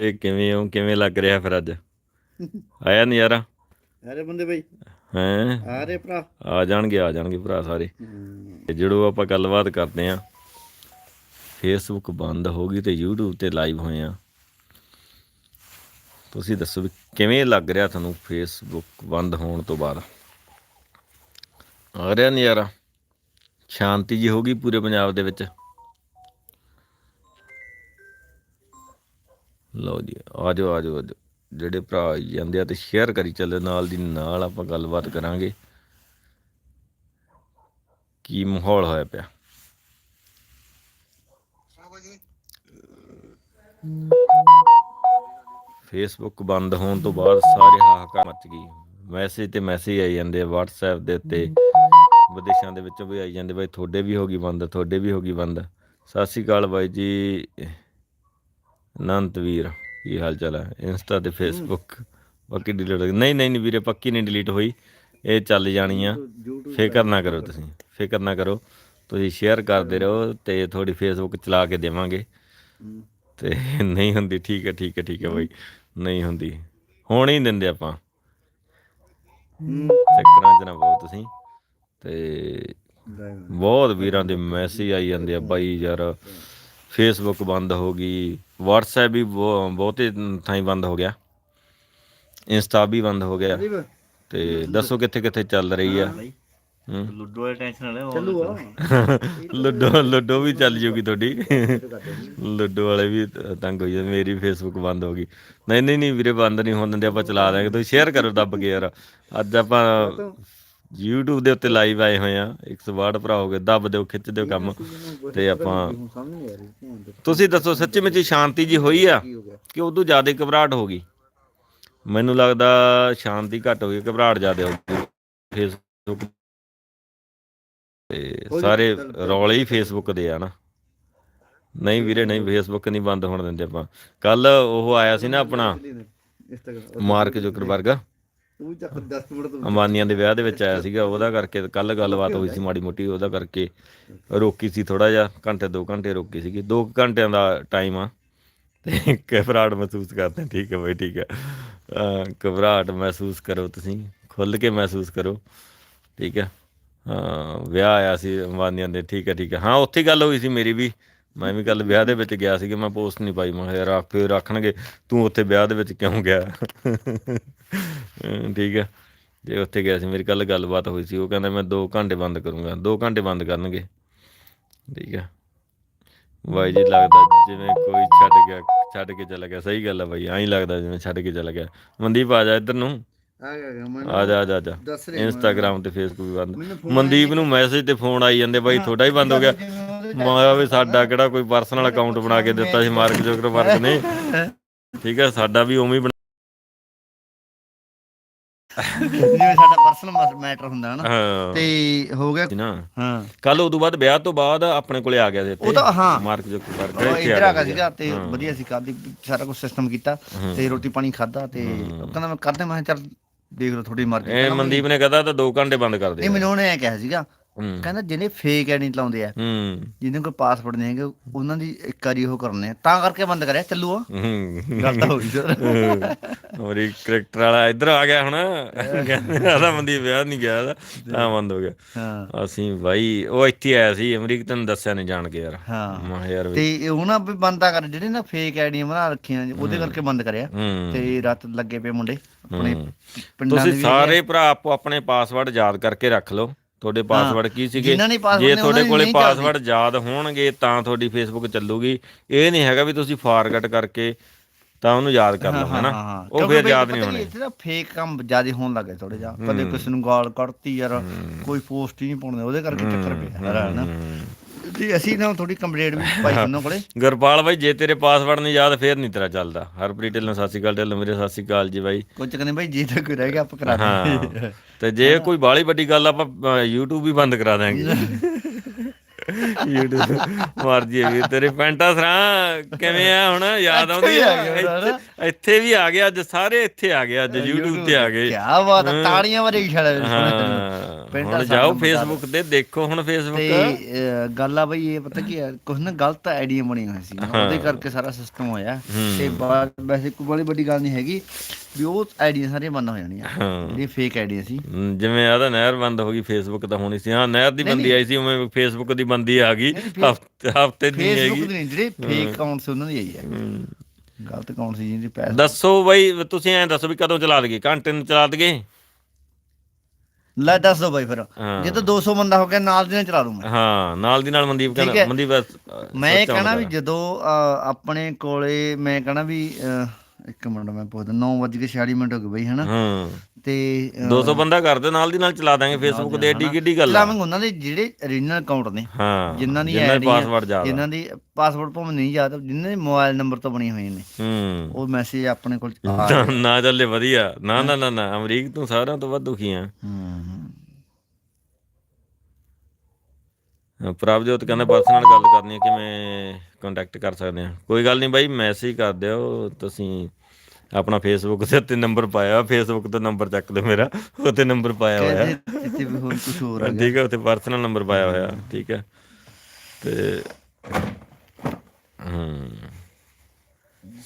ਇਹ ਕਿਵੇਂ ਹੋ ਕਿਵੇਂ ਲੱਗ ਰਿਹਾ ਫਿਰ ਅੱਜ? ਆਇਆ ਨਜ਼ਾਰਾ ਸਾਰੇ ਬੰਦੇ ਬਈ। ਹੈ? ਰਹੇ ਭਰਾ। ਆ ਜਾਣਗੇ ਆ ਜਾਣਗੇ ਭਰਾ ਸਾਰੇ। ਤੇ ਜਿਹੜੋ ਆਪਾਂ ਗੱਲਬਾਤ ਕਰਦੇ ਆ ਫੇਸਬੁੱਕ ਬੰਦ ਹੋ ਗਈ ਤੇ YouTube ਤੇ ਲਾਈਵ ਹੋਏ ਆ। ਤੁਸੀਂ ਦੱਸੋ ਵੀ ਕਿਵੇਂ ਲੱਗ ਰਿਹਾ ਤੁਹਾਨੂੰ ਫੇਸਬੁੱਕ ਬੰਦ ਹੋਣ ਤੋਂ ਬਾਅਦ? ਆ ਰਿਹਾ ਨਜ਼ਾਰਾ ਸ਼ਾਂਤੀ ਜੀ ਹੋ ਗਈ ਪੂਰੇ ਪੰਜਾਬ ਦੇ ਵਿੱਚ? ਲਓ ਜੀ ਆਜੋ ਆਜੋ ਆਜੋ ਜਿਹੜੇ ਭਰਾ ਆਈ ਜਾਂਦੇ ਆ ਤੇ ਸ਼ੇਅਰ ਕਰੀ ਚੱਲੇ, ਨਾਲ ਦੀ ਨਾਲ ਆਪਾਂ ਗੱਲਬਾਤ ਕਰਾਂਗੇ। ਕੀ ਮਾਹੌਲ ਹੋਇਆ ਪਿਆ? ਫੇਸਬੁੱਕ ਬੰਦ ਹੋਣ ਤੋਂ ਬਾਅਦ ਸਾਰੇ ਹਾਹਾਕਾਰ ਮਚ ਗਈ। ਮੈਸੇਜ ਤੇ ਮੈਸੇਜ ਆਈ ਜਾਂਦੇ ਆ, WhatsApp ਦੇ ਉੱਤੇ। ਵਿਦੇਸ਼ਾਂ ਦੇ ਵਿੱਚੋਂ ਵੀ ਆਈ ਜਾਂਦੇ, ਬਾਈ ਤੁਹਾਡੇ ਵੀ ਹੋ ਗਈ ਬੰਦ, ਤੁਹਾਡੇ ਵੀ ਹੋ ਗਈ ਬੰਦ। ਸਤਿ ਸ਼੍ਰੀ ਅਕਾਲ ਬਾਈ ਜੀ। ਅਨੰਤ ਵੀਰ, ਕੀ ਹਾਲ ਚਾਲ ਹੈ? ਇੰਸਟਾ ਤੇ ਫੇਸਬੁੱਕ ਬਾਕੀ ਡਿਲੀਟ ਨਹੀਂ ਨਹੀਂ ਨਹੀਂ ਵੀਰੇ, ਪੱਕੀ ਨਹੀਂ ਡਿਲੀਟ ਹੋਈ। ਇਹ ਚੱਲ ਜਾਣੀ ਆ। ਫਿਕਰ ਨਾ ਕਰੋ ਤੁਸੀਂ। ਫਿਕਰ ਨਾ ਕਰੋ। ਤੁਸੀਂ ਸ਼ੇਅਰ ਕਰਦੇ ਰਹੋ ਤੇ ਥੋੜੀ ਫੇਸਬੁੱਕ ਚਲਾ ਕੇ ਦੇਵਾਂਗੇ। ਤੇ ਨਹੀਂ ਹੁੰਦੀ। ਠੀਕ ਹੈ ਠੀਕ ਹੈ ਠੀਕ ਹੈ ਬਾਈ। ਨਹੀਂ ਹੁੰਦੀ। ਹੋਣ ਹੀ ਦਿੰਦੇ ਆਪਾਂ। ਚੱਕਰਾਂ ਚ ਨਾ ਬਹੁਤ ਤੁਸੀਂ। ਤੇ ਬਹੁਤ ਵੀਰਾਂ ਦੇ ਮੈਸੇਜ ਆਈ ਜਾਂਦੇ ਆ। ਬਾਈ ਯਾਰ ਫੇਸਬੁੱਕ ਬੰਦ ਹੋ ਗਈ WhatsApp ਵੀ ਬਹੁ- ਬਹੁਤੇ ਥਾਈਂ ਬੰਦ ਹੋ ਗਿਆ। ਇੰਸਟਾ ਵੀ ਬੰਦ ਹੋ ਗਿਆ। ਤੇ ਦੱਸੋ ਕਿੱਥੇ ਕਿੱਥੇ ਚੱਲ ਰਹੀ ਆ? ਹੂੰ ਲੁੱਡੋ ਵਾਲੇ ਟੈਨਸ਼ਨ ਵਾਲੇ ਚੱਲੂ ਆ ਲੁੱਡੋ ਲੁੱਡੋ ਵੀ ਚੱਲ ਜੂਗੀ ਤੁਹਾਡੀ। ਲੁੱਡੋ ਵਾਲੇ ਵੀ ਤੰਗ ਹੋਈ ਜਾਂਦੇ ਮੇਰੀ ਫੇਸਬੁੱਕ ਬੰਦ ਹੋ ਗਈ। ਨਹੀਂ ਨਹੀਂ ਨਹੀਂ ਵੀਰੇ ਬੰਦ ਨਹੀਂ ਹੋਣ ਦਿੰਦੇ ਆਪਾਂ ਚਲਾ ਦਾਂਗੇ ਤੁਸੀਂ ਸ਼ੇਅਰ ਕਰੋ ਦੱਬ ਕੇ ਯਾਰ। ਅੱਜ ਆਪਾਂ YouTube ਦੇ ਉੱਤੇ ਲਾਈਵ ਆਏ ਹੋਏ ਆ। 162 ਭਰਾ ਹੋ ਗਏ ਦੱਬ ਦਿਓ ਖਿੱਚ ਦਿਓ ਕੰਮ। ਤੇ ਆਪਾਂ ਤੁਸੀਂ ਦੱਸੋ ਸੱਚੀ ਮੁੱਚੀ ਸ਼ਾਂਤੀ ਜੀ ਹੋਈ ਆ ਕੀ ਉਦੋਂ ਜ਼ਿਆਦਾ ਘਬਰਾਹਟ ਹੋ ਗਈ? ਮੈਨੂੰ ਲੱਗਦਾ ਸ਼ਾਂਤੀ ਘੱਟ ਹੋ ਗਈ ਘਬਰਾਹਟ ਜ਼ਿਆਦਾ ਹੋ ਗਈ। ਫੇਸਬੁੱਕ ਤੇ ਸਾਰੇ ਰੌਲੇ ਹੀ ਫੇਸਬੁੱਕ ਦੇ ਆ ਨਾ। ਨਹੀਂ ਵੀਰੇ ਨਹੀਂ ਫੇਸਬੁੱਕ ਨਹੀਂ ਬੰਦ ਹੋਣ ਦਿੰਦੇ ਆਪਾਂ। ਕੱਲ ਉਹ ਆਇਆ ਸੀ ਨਾ ਆਪਣਾ ਮਾਰਕ ਜ਼ੁਕਰਬਰਗ। ਤੂੰ ਚੱਕ 10 ਮਿੰਟ ਤੋਂ ਅੰਬਾਨੀਆਂ ਦੇ ਵਿਆਹ ਦੇ ਵਿੱਚ ਆਇਆ ਸੀਗਾ, ਉਹਦਾ ਕਰਕੇ ਕੱਲ ਗੱਲਬਾਤ ਹੋਈ ਸੀ ਮਾੜੀ ਮੋਟੀ, ਉਹਦਾ ਕਰਕੇ ਰੋਕੀ ਸੀ ਥੋੜਾ ਜਿਹਾ, ਘੰਟੇ 2 ਘੰਟੇ ਰੋਕੀ ਸੀਗੀ। 2 ਘੰਟਿਆਂ ਦਾ ਟਾਈਮ ਆ, ਤੇ ਘਬਰਾਹਟ ਮਹਿਸੂਸ ਕਰਦੇ ਠੀਕ ਹੈ ਬਈ, ਠੀਕ ਹੈ। ਘਬਰਾਹਟ ਮਹਿਸੂਸ ਕਰੋ ਤੁਸੀਂ ਖੁੱਲ ਕੇ ਮਹਿਸੂਸ ਕਰੋ। ਠੀਕ ਹੈ। ਹਾਂ, ਵਿਆਹ ਆਇਆ ਸੀ ਅੰਬਾਨੀਆਂ ਦੇ, ਠੀਕ ਹੈ ਠੀਕ ਹੈ। ਹਾਂ, ਉੱਥੇ ਗੱਲ ਹੋਈ ਸੀ ਮੇਰੀ ਵੀ। ਮੈਂ ਵੀ ਕੱਲ ਵਿਆਹ ਦੇ ਵਿੱਚ ਗਿਆ ਸੀ ਕਿ ਮੈਂ ਪੋਸਟ ਨਹੀਂ ਪਾਈ ਮੈਂ ਯਾਰ ਆਪੇ ਰੱਖਣਗੇ। ਤੂੰ ਉੱਥੇ ਵਿਆਹ ਦੇ ਵਿੱਚ ਕਿਉਂ ਗਿਆ? ਠੀਕ ਹੈ ਜੇ ਉੱਥੇ ਗਿਆ ਸੀ ਮੇਰੀ ਕੱਲ ਗੱਲਬਾਤ ਹੋਈ ਸੀ ਉਹ ਕਹਿੰਦਾ ਮੈਂ 2 ਘੰਟੇ ਬੰਦ ਕਰੂੰਗਾ 2 ਘੰਟੇ ਬੰਦ ਕਰਨਗੇ। ਠੀਕ ਹੈ ਬਾਈ ਜੀ ਲੱਗਦਾ ਜਿਵੇਂ ਕੋਈ ਛੱਡ ਗਿਆ ਛੱਡ ਕੇ ਚਲਾ ਗਿਆ। ਸਹੀ ਗੱਲ ਹੈ ਬਾਈ ਐਂ ਲੱਗਦਾ ਜਿਵੇਂ ਛੱਡ ਕੇ ਚਲਾ ਗਿਆ। ਮਨਦੀਪ ਆ ਜਾ ਇੱਧਰ ਨੂੰ। ਆ ਗਿਆ ਮੈਂ ਆ ਜਾ ਆ ਜਾ ਆ ਇੰਸਟਾਗ੍ਰਾਮ ਤੇ ਫੇਸਬੁੱਕ ਵੀ ਬੰਦ। ਮਨਦੀਪ ਨੂੰ ਮੈਸੇਜ ਤੇ ਫੋਨ ਆਈ ਜਾਂਦੇ ਬਾਈ ਤੁਹਾਡਾ ਹੀ ਬੰਦ ਹੋ ਗਿਆ। ਮੈਂ ਕਿਹਾ ਵੀ ਸਾਡਾ ਕਿਹੜਾ ਕੋਈ ਪਰਸਨਲ ਅਕਾਊਂਟ ਬਣਾ ਕੇ ਦਿੱਤਾ ਸੀ ਮਾਰਕ ਜ਼ੁਕਰਬਰਗ ਨੇ ਠੀਕ ਹੈ ਸਾਡਾ ਵੀ ਉਵੇਂ ਹੀ ਬਣਾ- ਜਿਵੇਂ ਸਾਡਾ ਪਰਸਨਲ ਮੈਟਰ ਹੁੰਦਾ ਹੈ ਨਾ ਹਾਂ। ਤੇ ਹੋ ਗਿਆ ਸੀ ਨਾ। ਹਾਂ। ਕੱਲ ਉਦੋਂ ਬਾਅਦ ਵਿਆਹ ਤੋਂ ਬਾਅਦ ਆਪਣੇ ਕੋਲੇ ਆ ਗਿਆ ਸੀ ਇੱਥੇ। ਉਹ ਤਾਂ ਹਾਂ। ਮਾਰਕ ਜ਼ੁਕਰਬਰਗ ਉਹ ਇੱਥੇ ਇੱਧਰ ਆ ਗਿਆ ਸੀਗਾ। ਤੇ ਹਾਂ। ਵਧੀਆ ਸੀ ਕਾਦੀ ਸਾਰਾ ਕੁਝ ਸਿਸਟਮ ਕੀਤਾ ਤੇ ਰੋਟੀ ਪਾਣੀ ਖਾਦਾ ਤੇ ਉਹ ਕਹਿੰਦਾ ਮੈਂ ਕਰਦੇ ਮੈਂ ਕਿਹਾ ਚੱਲ ਦੇਖ ਲਓ ਥੋੜੀ ਮਰਜ਼ੀ। ਇਹ ਮਨਦੀਪ ਨੇ ਕਹਤਾ ਤਾਂ 2 ਘੰਟੇ ਬੰਦ ਕਰ ਦੇ ਨਹੀਂ ਮੈਨੂੰ ਉਹਨੇ ਐ ਕਿਹਾ ਸੀਗਾ ਕਹਿੰਦਾ ਜਿਹਨੇ ਫੇਕ ਆਈਡੀ ਲਾਉਂਦੇ ਆ ਹੂੰ। ਜਿਹਨਾਂ ਕੋਲ ਪਾਸਵਰਡ ਨਹੀਂ ਹੈਗੇ ਉਹਨਾਂ ਦੀ ਇੱਕ ਵਾਰੀ ਉਹ ਕਰਨੇ ਆ। ਤਾਂ ਕਰਕੇ ਬੰਦ ਕਰਿਆ ਚੱਲੂ ਆ ਹੂੰ। ਗੱਲ ਤਾਂ ਹੋ ਗਈ ਸਰ ਮੇਰੀ ਕਰੈਕਟਰ ਵਾਲਾ ਇੱਧਰ ਆ ਗਿਆ ਹੁਣ। ਕਹਿੰਦਾ ਆਦਾ ਮਨਦੀਪ ਵਿਆਹ ਨਹੀਂ ਗਿਆ ਤਾਂ ਬੰਦ ਹੋ ਗਿਆ। ਹਾਂ। ਅਸੀਂ ਬਾਈ ਉਹ ਇੱਥੇ ਆਇਆ ਸੀ ਅਮਰੀਕ ਤੈਨੂੰ ਦੱਸਿਆ ਨਹੀਂ ਜਾਣ ਕੇ ਯਾਰ। ਹਾਂ। ਯਾਰ ਤੇ ਇਹ ਉਹਨਾਂ ਵੀ ਬੰਦਾ ਕਰ ਜਿਹੜੇ ਨਾ ਫੇਕ ਆਈਡੀਆਂ ਬਣਾ ਰੱਖੀਆਂ ਉਹਦੇ ਕਰਕੇ ਬੰਦ ਕਰਿਆ। ਤੇ ਰਾਤ ਲੱਗੇ ਪਏ ਮੁੰਡੇ ਆਪਣੇ ਹੂੰ। ਪਿੰਡਾਂ ਦੇ ਤੁਸੀਂ ਸਾਰੇ ਭਰਾ ਆਪੋ ਆਪਣੇ ਪਾਸਵਰਡ ਯਾਦ ਕਰਕੇ ਰੱਖ ਲਓ। ਤੁਹਾਡੇ ਪਾਸਵਰਡ ਕੀ ਸੀਗੇ? ਜਿਨ੍ਹਾਂ ਨੇ password ਜੇ ਨੇ ਤੁਹਾਡੇ ਉਹਨਾਂ ਦੀ ਕੋਲੇ ਨਹੀਂ ਚੱਲਦੀ। ਪਾਸਵਰਡ ਯਾਦ ਹੋਣਗੇ ਤਾਂ ਤੁਹਾਡੀ ਫੇਸਬੁੱਕ ਚੱਲੂਗੀ। ਇਹ ਨਹੀਂ ਹੈਗਾ ਵੀ ਤੁਸੀਂ ਫਾਰਗਟ ਕਰਕੇ ਤਾਂ ਉਹਨੂੰ ਯਾਦ ਕਰ ਲਓ ਹਨਾ? ਉਹ ਕਿਉਂਕਿ ਫਿਰ ਬਈ ਯਾਦ ਪਤਾ ਨਹੀਂ ਕੀ ਹੋਣੇ। ਇੱਥੇ ਨਾ ਫੇਕ ਕੰਮ ਜ਼ਿਆਦਾ ਹੋਣ ਲੱਗੇ ਥੋੜੇ ਜਿਹਾ। ਕਦੇ ਕਿਸੇ ਨੂੰ ਗਾਲ ਕੱਢਤੀ ਯਾਰ ਕੋਈ ਪੋਸਟ ਹੀ ਨਹੀਂ ਪਾਉਂਦੇ ਉਹਦੇ ਕਰਕੇ ਚੱਕਰ ਪਿਆ। ਯਾਰ ਹਨਾ? ਜੀ ਅਸੀਂ ਨਾ ਥੋੜੀ ਕੰਪਲੇਂਟ ਵੀ ਪਾਈ ਉਹਨਾਂ ਕੋਲੇ। ਗੁਰਪਾਲ ਬਾਈ ਜੇ ਤੇਰੇ ਪਾਸਵਰਡ ਨਹੀਂ ਯਾਦ ਫੇਰ ਨਹੀਂ ਤੇਰਾ ਚੱਲਦਾ। ਹਰਪ੍ਰੀਤ ਢਿੱਲੋਂ ਸਤਿ ਸ਼੍ਰੀ ਅਕਾਲ ਢਿੱਲੋਂ ਮੇਰੇ ਸਤਿ ਸ਼੍ਰੀ ਅਕਾਲ ਜੀ ਬਾਈ। ਕੁਝ ਕਹਿੰਦੇ ਬਾਈ ਜੇ ਤਾਂ ਕੋਈ ਰਹਿ ਗਿਆ ਆਪਾਂ ਕਰਾ ਦਾਂਗੇ ਤੇ ਜੇ ਕੋਈ ਬਾਲੀ ਵੱਡੀ ਗੱਲ ਆਪਾਂ ਅ, YouTube ਵੀ ਬੰਦ ਕਰਾ ਦਾਂਗੇ YouTube ਮਰਜ਼ੀ ਹੈ ਵੀ ਤੇਰੇ ਪੈਂਟਾ ਸਰਾਂ ਕਿਵੇਂ ਆ ਹੁਣ? ਯਾਦ ਆਉਂਦੀ ਆ ਆ। ਗਿਆ ਹੁਣ, ਇੱਥੇ- ਇੱਥੇ ਵੀ ਆ ਗਿਆ ਅੱਜ ਸਾਰੇ ਇੱਥੇ ਆ ਗਏ ਅੱਜ YouTube ਤੇ ਆ ਗਏ। ਕੀ ਬਾਤ ਹੈ। ਤਾੜੀਆਂ ਮੇਰੇ ਸੋਹਣੇ ਤੈਨੂੰ ਹਾਂ। ਪੈਂਟਾ ਹੁਣ ਜਾਓ ਫੇਸਬੁੱਕ ਤੇ। ਦੇਖੋ ਹੁਣ ਤੇ ਫੇਸਬੁੱਕ ਅਹ, ਗੱਲ ਆ ਬਈ ਇਹ ਪਤਾ ਕੀ ਹੈ ਕੁਝ ਨਾ ਗਲਤ ਆਈਡੀਆ ਬਣੀਆਂ ਹੋਈਆਂ ਸੀ। ਉਹਦੇ ਕਰਕੇ ਸਾਰਾ ਸਿਸਟਮ ਹੋਇਆ। ਤੇ ਬਾਅਦ ਵੈਸੇ ਕੋਈ ਬੜੀ ਵੱਡੀ ਗੱਲ ਨਹੀਂ ਹੈਗੀ ਵੀ ਉਹ ਆਈਡੀਆ ਸਾਰੀਆਂ ਬੰਦ ਹੋ ਜਾਣੀਆਂ। ਹਾਂ। ਜਿਹੜੀਆਂ ਫੇਕ ਆਈਡੀਆ ਸੀ। ਹਮ, ਜਿਵੇਂ ਆਦਾ ਨਹਿਰ ਬੰਦ ਹੋ ਗਈ ਫੇਸਬੁੱਕ ਤਾਂ ਹੋਣੀ ਸੀ। ਹਾਂ ਨਹਿਰ ਦੀ ਬੰਦੀ ਆਈ ਸੀ ਉਵੇਂ ਫੇਸਬੁੱਕ ਦੀ ਬੰਦੀ ਆ ਗਈ। ਹਫ਼ਤੇ ਹਫ਼ਤੇ ਦੀ ਨਹੀਂ ਫੇਸਬੁੱਕ ਹੈਗੀ। ਨਹੀਂ ਜਿਹੜੇ ਫੇਕ ਅਕਾਊਂਟ ਸੀ ਉਹਨਾਂ ਦੀ ਆਈ ਹੈ। ਹਮ। ਗਲਤ ਅਕਾਊਂਟ ਸੀ ਜਿਹਦੇ ਪੈਸੇ ਦੱਸੋ ਬਈ ਤੁਸੀਂ ਐਂ ਦੱਸੋ ਵੀ ਕਦੋਂ ਚਲਾ ਦਈਏ ਘੰਟੇ ਨੂੰ ਚਲਾ ਦਈਏ? ਲੈ ਦੱਸ ਦੋ ਬਾਈ ਫਿਰ। ਜੇ ਤਾਂ 200 ਬੰਦਾ ਹੋ ਗਿਆ ਨਾਲ ਦੀ ਨਾਲ ਚਲਾ ਦੂੰ ਮੈਂ ਹਾਂ ਨਾਲ ਦੀ ਨਾਲ ਮਨਦੀਪ। ਕਹਿੰਦਾ ਮਨਦੀਪ ਮੈਂ ਕਹਣਾ ਵੀ। ਜਦੋਂ ਆਪਣੇ ਕੋਲੇ ਮੈਂ ਕਹਣਾ ਵੀ ਇੱਕ ਮਿੰਟ ਮੈਂ ਪੁੱਛਦਾ 9:46 ਮਿੰਟ ਹੋ ਗਏ ਬਈ ਹਨਾ ਹਾਂ ਤੇ ਅਹ, 200 ਬੰਦਾ ਕਰ ਦਿਓ ਨਾਲ ਦੀ ਨਾਲ ਚਲਾ ਦਾਂਗੇ ਫੇਸਬੁੱਕ ਤੇ ਏਡੀ ਕਿੱਡੀ ਗੱਲ ਆ? ਚਲਾਵਾਂਗੇ ਉਹਨਾਂ ਦੇ ਜਿਹੜੇ ਓਰੀਜਨਲ ਅਕਾਊਂਟ ਨੇ ਹਾਂ ਜਿਨ੍ਹਾਂ ਦੀ ਆਈਡੀ ਪਾਸਵਰਡ ਆ ਜਿਨ੍ਹਾਂ ਦੀ ਪਾਸਵਰਡ ਭਾਵੇਂ ਨਹੀਂ ਯਾਦ ਜਿਨ੍ਹਾਂ ਦੇ ਮੋਬਾਈਲ ਨੰਬਰ ਤੋਂ ਬਣੀ ਹੋਈ ਨੇ ਹੂੰ। ਉਹ ਮੈਸੇਜ ਆਪਣੇ ਕੋਲ ਨਾ- ਚੱਲੇ ਵਧੀਆ। ਨਾ ਨਾ ਨਾ ਨਾ ਅਮਰੀਕ ਤੂੰ ਸਾਰਿਆਂ ਤੋਂ ਵੱਧ ਦੁਖੀ ਆ। ਹੂੰ। ਪ੍ਰਭਜੋਤ ਕਹਿੰਦਾ ਪਰਸਨਲ ਗੱਲ ਕਰਨੀ ਹੈ ਕਿਵੇਂ ਕੰਟੈਕਟ ਕਰ ਸਕਦੇ ਆ? ਕੋਈ ਗੱਲ ਨਹੀਂ ਬਾਈ ਮੈਸੇਜ ਕਰ ਦਿਓ ਤੁਸੀਂ ਆਪਣਾ ਫੇਸਬੁੱਕ ਤੇ ਉੱਤੇ ਨੰਬਰ ਪਾਇਆ ਫੇਸਬੁੱਕ ਤੋਂ ਨੰਬਰ ਚੱਕ ਦਿਓ ਮੇਰਾ ਉੱਤੇ ਨੰਬਰ ਪਾਇਆ ਹੋਇਆ। ਇੱਥੇ ਵੀ ਹੋਰ ਕੁਝ ਹੋਰ ਆ ਠੀਕ ਹੈ ਉੱਥੇ ਪਰਸਨਲ ਨੰਬਰ ਪਾਇਆ ਹੋਇਆ ਠੀਕ ਹੈ। ਤੇ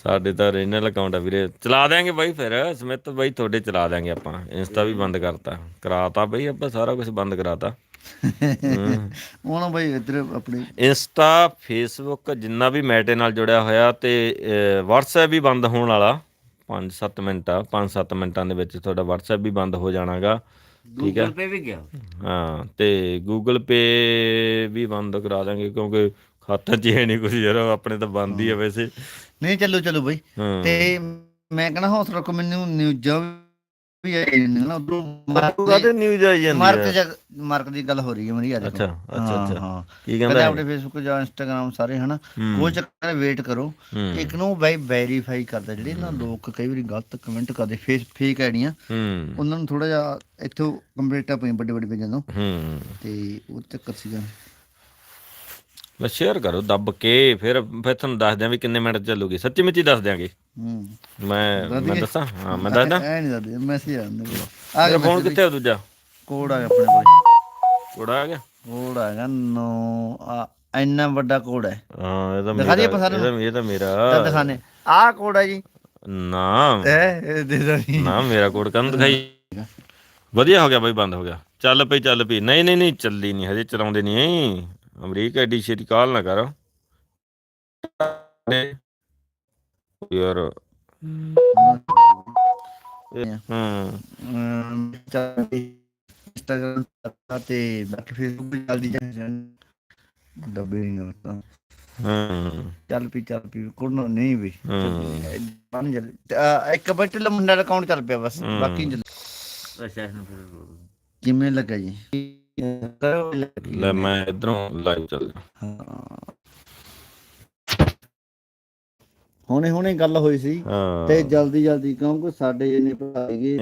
ਸਾਡੇ ਤਾਂ ਰੀਨਲ ਅਕਾਊਂਟ ਆ ਵੀਰੇ। ਚਲਾ ਦਿਆਂਗੇ ਬਾਈ ਫਿਰ ਸਮਿਤ ਬਾਈ ਤੁਹਾਡੇ ਚਲਾ ਦਿਆਂਗੇ ਆਪਾਂ। ਇੰਸਟਾ ਵੀ ਬੰਦ ਕਰਤਾ। ਕਰਾਤਾ ਬਾਈ ਆਪਾਂ ਸਾਰਾ ਕੁਝ ਬੰਦ ਕਰਾਤਾ। ਉਹਨਾਂ ਬਈ ਇੱਧਰ ਆਪਣੇ ਇੰਸਟਾ ਫੇਸਬੁੱਕ ਜਿੰਨਾ ਵੀ ਮੈਟੇ ਨਾਲ ਜੁੜਿਆ ਹੋਇਆ ਤੇ WhatsApp ਵੀ ਬੰਦ ਹੋਣ ਵਾਲਾ। 5-7 ਮਿੰਟ ਆ 5-7 ਮਿੰਟਾਂ ਦੇ ਵਿੱਚ ਤੁਹਾਡਾ WhatsApp ਵੀ ਬੰਦ ਹੋ ਜਾਣਾਗਾ। ਠੀਕ ਹੈ? ਪੇ ਵੀ ਗਿਆ? ਹਾਂ ਤੇ Google Pay ਵੀ ਬੰਦ ਕਰਾ ਦਾਂਗੇ ਕਿਉਂਕਿ ਖਾਤਾ 'ਚ ਹੈ ਨਹੀਂ ਕੁਝ ਯਾਰ ਆਪਣੇ ਤਾਂ ਬੰਦ ਹੀ ਆ ਵੈਸੇ। ਨਹੀਂ ਚੱਲੋ ਚੱਲੋ ਬਈ। ਤੇ ਮੈਂ ਕਹਣਾ ਹੌਸਲਾ ਰੱਖੋ ਮੈਨੂੰ ਨਿਊਜ਼ਾਂ ਵੀ ਆਈ ਨੇ ਨਾ ਉਧਰੋਂ ਕਾਹਦੇ ਨਿਊਜ਼ ਆਈ ਜਾਂਦੀ ਮਾਰਕ ਹੈ। ਜਗ ਮਾਰਕ ਦੀ ਗੱਲ ਹੋ ਰਹੀ ਹੈ ਮੇਰੀ ਅੱਜ ਅੱਛਾ ਅੱਛਾ ਅੱਛਾ। ਹਾਂ। ਕੀ ਕਹਿੰਦਾ ਆਪਣੇ ਫੇਸਬੁੱਕ ਜਾਂ ਇੰਸਟਾਗ੍ਰam ਸਾਰੇ ਹਨਾ। ਉਹ ਚੱਕਰ ਵੇਟ ਕਰੋ। ਇੱਕ ਨੂੰ ਬਾਈ ਵੈਰੀਫਾਈ ਕਰਦਾ ਜਿਹੜੇ ਨਾ ਲੋਕ ਕਈ ਵਾਰੀ ਗਲਤ ਕਮੈਂਟ ਕਰਦੇ ਫੇਸ ਫੇਕ ਆਈਡੀਆਂ ਉਹਨਾਂ ਨੂੰ ਥੋੜਾ ਜਿਹਾ ਇੱਥੋਂ ਕੰਪਲੀਟਾਂ ਪਈਆਂ ਵੱਡੇ ਵੱਡੇ ਪੇਜਾਂ ਤੋਂ। ਤੇ ਉਹ ਚੱਕਰ ਸੀਗਾ। ਮੈਂ ਸ਼ੇਅਰ ਕਰੋ ਦੱਬ ਕੇ ਫਿਰ ਫਿਰ ਤੁਹਾਨੂੰ ਦੱਸ ਦਿਆਂ ਵੀ ਕਿੰਨੇ ਮਿੰਟ ਚੱਲੂਗੀ। ਸੱਚੀ ਮੁੱਚੀ ਦੱਸ ਦਿਆਂਗੇ। ਹੂੰ। ਮੈਂ ਮੈਂ? ਦੱਸਾਂ? ਹਾਂ ਮੈਂ ਦੱਸਦਾ। ਐ ਨਹੀਂ ਦੱਸਦੇ ਮੈਸੇਜ ਆਉਂਦੇ ਆ ਗਿਆ ਫੋਨ ਕਿੱਥੇ ਆ ਦੂਜਾ? ਕੋਡ ਆ ਗਿਆ ਆਪਣੇ ਕੋਲ। ਕੋੜਾ ਆ ਗਿਆ? ਕੋਡ ਆ ਗਿਆ ਨੋ ਆ ਇੰਨਾ ਵੱਡਾ ਕੋਡ ਹੈ। ਹਾਂ ਇਹ ਤਾਂ ਦਿਖਾ ਮੇਰਾ ਆਪਾਂ ਸਾਰਿਆਂ ਇਹ ਤਾਂ ਇਹ ਤਾਂ ਮੇਰਾ ਦਿਖਾਣੇ ਆਹ ਕੋਡ ਹੈ ਜੀ। ਨਾ। ਇਹ ਦੇ ਦੋ ਨਾ ਮੇਰਾ ਕੋਡ ਕੰਨ ਦਿਖਾਈ। ਵਧੀਆ ਹੋ ਗਿਆ ਬਾਈ ਬੰਦ ਹੋ ਗਿਆ। ਚੱਲ ਪਈ ਚੱਲ ਪਈ। ਨਹੀਂ ਨਹੀਂ ਨਹੀਂ ਚੱਲੀ ਨਹੀਂ ਹਜੇ ਚਲਾਉਂਦੇ ਨਹੀਂ। ਅਮਰੀਕ ਐਡੀ ਛੇਤੀ ਕਾਲ ਨਾ ਕਰ। ਯਾਰ। ਹੂੰ। ਇੰਸਟਾਗ੍ਰਾਮ ਤੇ ਬਾਕੀ ਫੇਸਬੁੱਕ ਤੇ ਜਲਦੀ ਜਾਂ ਡੱਬੇ ਨਹੀਂ ਹੁੰਦਾ ਹੂੰ ਚੱਲ ਪਈ ਚੱਲ ਪਈ ਕੋਣ ਨਹੀਂ ਵੀ। ਹੂੰ। ਬਣ ਜਲ ਇੱਕ ਮਿੰਟ ਲ ਮੁੰਡਾ ਦਾ ਅਕਾਊਂਟ ਚੱਲ ਪਿਆ ਬਸ। ਬਾਕੀ ਚੱਲ। ਕਿਵੇਂ ਲੱਗਾ ਜੀ। ਲੈ ਮੈਂ ਇਧਰੋਂ ਲਾਈਵ ਚੱਲ ਹਾਂ। ਹੁਣੇ ਹੁਣੇ ਗੱਲ ਹੋਈ ਸੀ ਤੇ ਜਲਦੀ ਜਲਦੀ ਕਿਉਂਕਿ ਸਾਡੇ ਜਿਹਨੇ ਭਰਾ ਹੈਗੇ